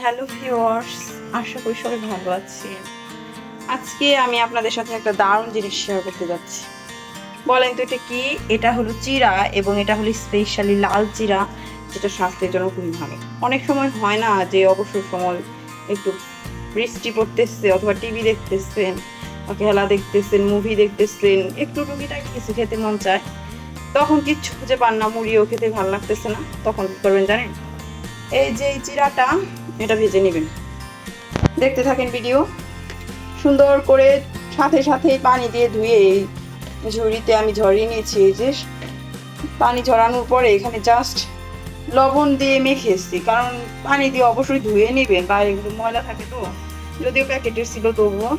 Hello viewers, আশা করি সবাই ভালো আছি। আজকে আমি আপনাদের সাথে একটা দারুণ জিনিস শেয়ার করতে যাচ্ছি। বলেন তো এটা কি? এটা হলো চিরা এবং এটা হলো স্পেশালি লাল চিরা, যেটা স্বাস্থ্যের জন্য খুবই ভালো। অনেক সময় হয় না যে অবসর সময় একটু বৃষ্টি পড়তেছে অথবা টিভি দেখতেছেন, খেলা দেখতেছেন মুভি দেখতেছেন, একটু টুকিটাকি কিছু খেতে মন চায়, তখন কিচ্ছু খুঁজে পান না, মুড়িও খেতে ভালো লাগতেছে না, তখন কি করবেন জানেন? এই যে এই চিরাটা এটা ভেজে নেবেন। দেখতে থাকেন ভিডিও সুন্দর করে সাথে সাথে পানি দিয়ে ধুয়ে এই ঝুড়িতে আমি ঝরিয়ে নিয়েছি, এই যে পানি ঝরানোর পরে এখানে জাস্ট লবণ দিয়ে মেখেছি কারণ পানি দিয়ে অবশ্যই ধুয়ে নেবেন এগুলো ময়লা থাকে তো। যদিও প্যাকেটের ছিল তবুও।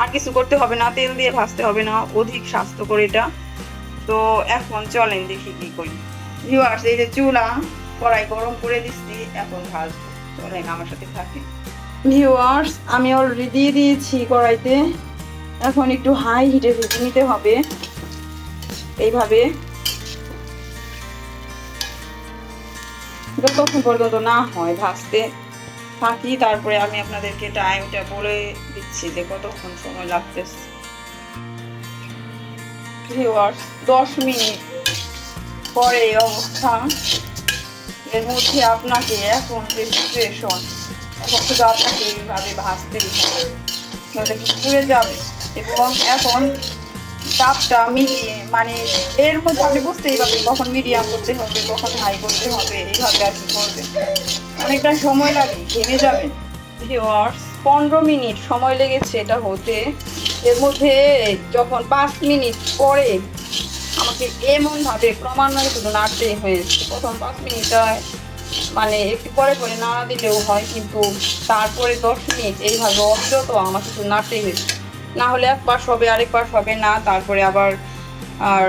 আর কিছু করতে হবে না, তেল দিয়ে ভাজতে হবে না, অধিক স্বাস্থ্যকর এটা। তো এখন চলেন দেখি কি করি। ভিউ ভিউয়ার্স এই যে চুলা কড়াই গরম করে দিচ্ছি, এখন ভাজবো চলেন আমার সাথে থাকে ভিউয়ার্স আমি অলরেডি দিয়ে দিয়েছি কড়াইতে। এখন একটু হাই হিটে ভেজে নিতে হবে। এইভাবে। যতক্ষণ পর্যন্ত না হয় ভাজতে থাকি, তারপরে আমি আপনাদেরকে টাইমটা বলে দিচ্ছি যে কতক্ষণ সময় লাগতেছে। ভিউয়ার্স দশ মিনিট পরে অবস্থা। এর মধ্যে আপনাকে এখন যে সিচুয়েশন এখন শুধু আপনাকে এইভাবে ভাজতে দিতে হবে। কিন্তু পুড়ে যাবে। এবং এখন তাপটা মিলিয়ে মানে এর মধ্যে আপনি বুঝতেই পারবেন কখন মিডিয়াম করতে হবে, কখন হাই করতে হবে, এইভাবে আর কি করবে অনেকটা সময় লাগে ঘেমে যাবে। ভিওয়ার্স পনেরো মিনিট সময় লেগেছে এটা হতে। এর মধ্যে যখন পাঁচ মিনিট পরে আমাকে এমন ভাবে ক্রমান্বয়ে শুধু নাড়তে হয়েছে। প্রথম পাঁচ মিনিটটা মানে একটু পরে পরে নাড়া দিলেও হয়, কিন্তু তারপরে দশ মিনিট এইভাবে অবিরত আমাকে শুধু নাড়তেই হয়েছে। না হলে এক পাশ হবে, আরেক পাশ হবে না, তারপরে আবার আর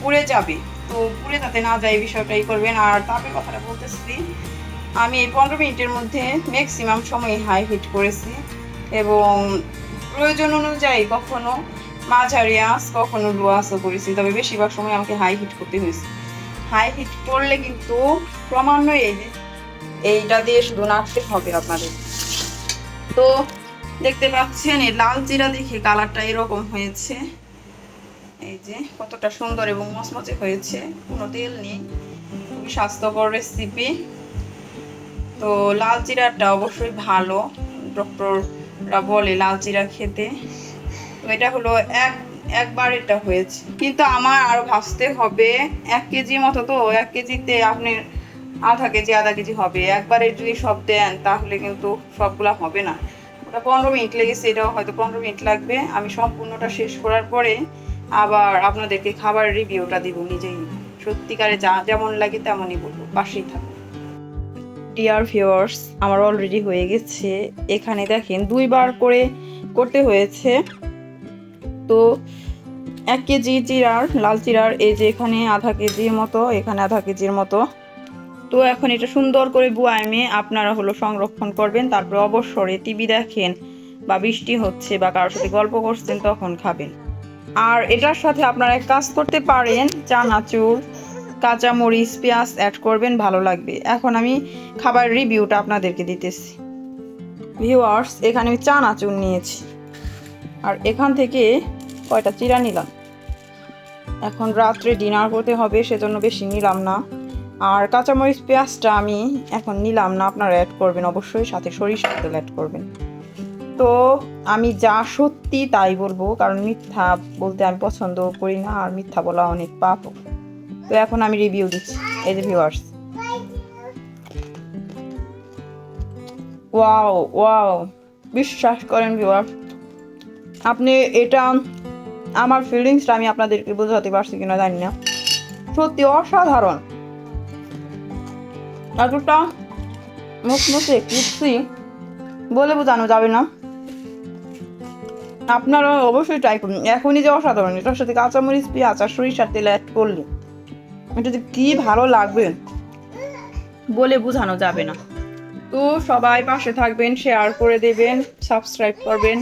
পুড়ে যাবে। তো পুড়ে যাতে না যায় এই বিষয়টাই করবেন। আর তাপের কথাটা বলতেছি, আমি এই পনেরো মিনিটের মধ্যে ম্যাক্সিমাম সময় হাই হিট করেছি এবং প্রয়োজন অনুযায়ী কখনো মাঝারি আঁচ, কখনো লো করেছি, তবে বেশিরভাগ সময় আমাকে হাই হিট করতে হয়েছে। হাই হিট করলে কিন্তু ক্রমান্বয়ে এই যে এইটা দিয়ে শুধু নাড়তে হবে আপনাদের। তো দেখতে পাচ্ছেন, এই লাল জিরা দেখে কালারটা এরকম হয়েছে। এই যে কতটা সুন্দর এবং মচমচে হয়েছে, কোনো তেল নেই, খুবই স্বাস্থ্যকর রেসিপি তো লাল জিরাটা অবশ্যই ভালো ডক্টররা বলে লাল জিরা খেতে। এটা হলো এক, একবার এটা হয়েছে। কিন্তু আমার আরও ভাজতে হবে এক কেজি মতো তো, এক কেজিতে আপনি আধা কেজি আধা কেজি হবে। একবারে যদি সব দেন, তাহলে কিন্তু সবগুলা হবে না। ওটা পনেরো মিনিট লেগেছে, এটাও হয়তো পনেরো মিনিট লাগবে। আমি সম্পূর্ণটা শেষ করার পরে আবার আপনাদেরকে খাবার রিভিউটা দিব নিজেই। সত্যিকারে যা যেমন লাগে তেমনই বলব। পাশেই থাকব ডিয়ার ভিউয়ার্স আমার অলরেডি হয়ে গেছে। এখানে দেখেন দুইবার করে করতে হয়েছে। তো এক কেজি চিরার লাল চিরার এই যে এখানে আধা কেজির মতো, এখানে আধা কেজির মতো। তো এখন এটা সুন্দর করে বুয়ামে আপনারা হলো সংরক্ষণ করবেন, তারপরে অবসরে টিভি দেখেন বা বৃষ্টি হচ্ছে বা কারোর সাথে গল্প করছেন, তখন খাবেন। আর এটার সাথে আপনারা এক কাজ করতে পারেন, চানাচুর, কাঁচামরিচ, পেঁয়াজ অ্যাড করবেন, ভালো লাগবে। এখন আমি খাবার রিভিউটা আপনাদেরকে দিতেছি। ভিউয়ার্স এখানে আমি চানাচুর নিয়েছি। আর এখান থেকে কয়টা চিরা নিলাম? এখন রাত্রে ডিনার করতে হবে, সেজন্য বেশি নিলাম না। আর কাঁচামরিচ পেঁয়াজটা আমি এখন নিলাম না, আপনারা অ্যাড করবেন অবশ্যই, সাথে সরিষার তেল অ্যাড করবেন। তো আমি যা সত্যি তাই বলব, কারণ মিথ্যা বলতে আমি পছন্দ করি না, আর মিথ্যা বলা অনেক পাপ তো এখন আমি রিভিউ দিচ্ছি, এই যে ভিউয়ার্স ওয়াও ওয়াও বিশ্বাস করেন ভিউয়ার্স আপনি এটা, আমার ফিলিংসটা আমি আপনাদেরকে বোঝাতে পারছি কিনা জানি না। সত্যি অসাধারণ। এতটা মুখমুখে ক্রিপসি বলে বোঝানো যাবে না। আপনারা অবশ্যই ট্রাই করুন। এখনই যে অসাধারণ, এটার সাথে কাঁচামরিচ, পেঁয়াজ আর সরিষার তেল অ্যাড করলে এটা যে কী ভালো লাগবে বলে বোঝানো যাবে না। তো সবাই পাশে থাকবেন শেয়ার করে দেবেন সাবস্ক্রাইব করবেন।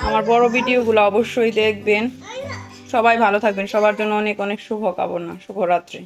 আমার বড় ভিডিওগুলো অবশ্যই দেখবেন। সবাই ভালো থাকবেন। সবার জন্য অনেক অনেক শুভকামনা। শুভরাত্রি।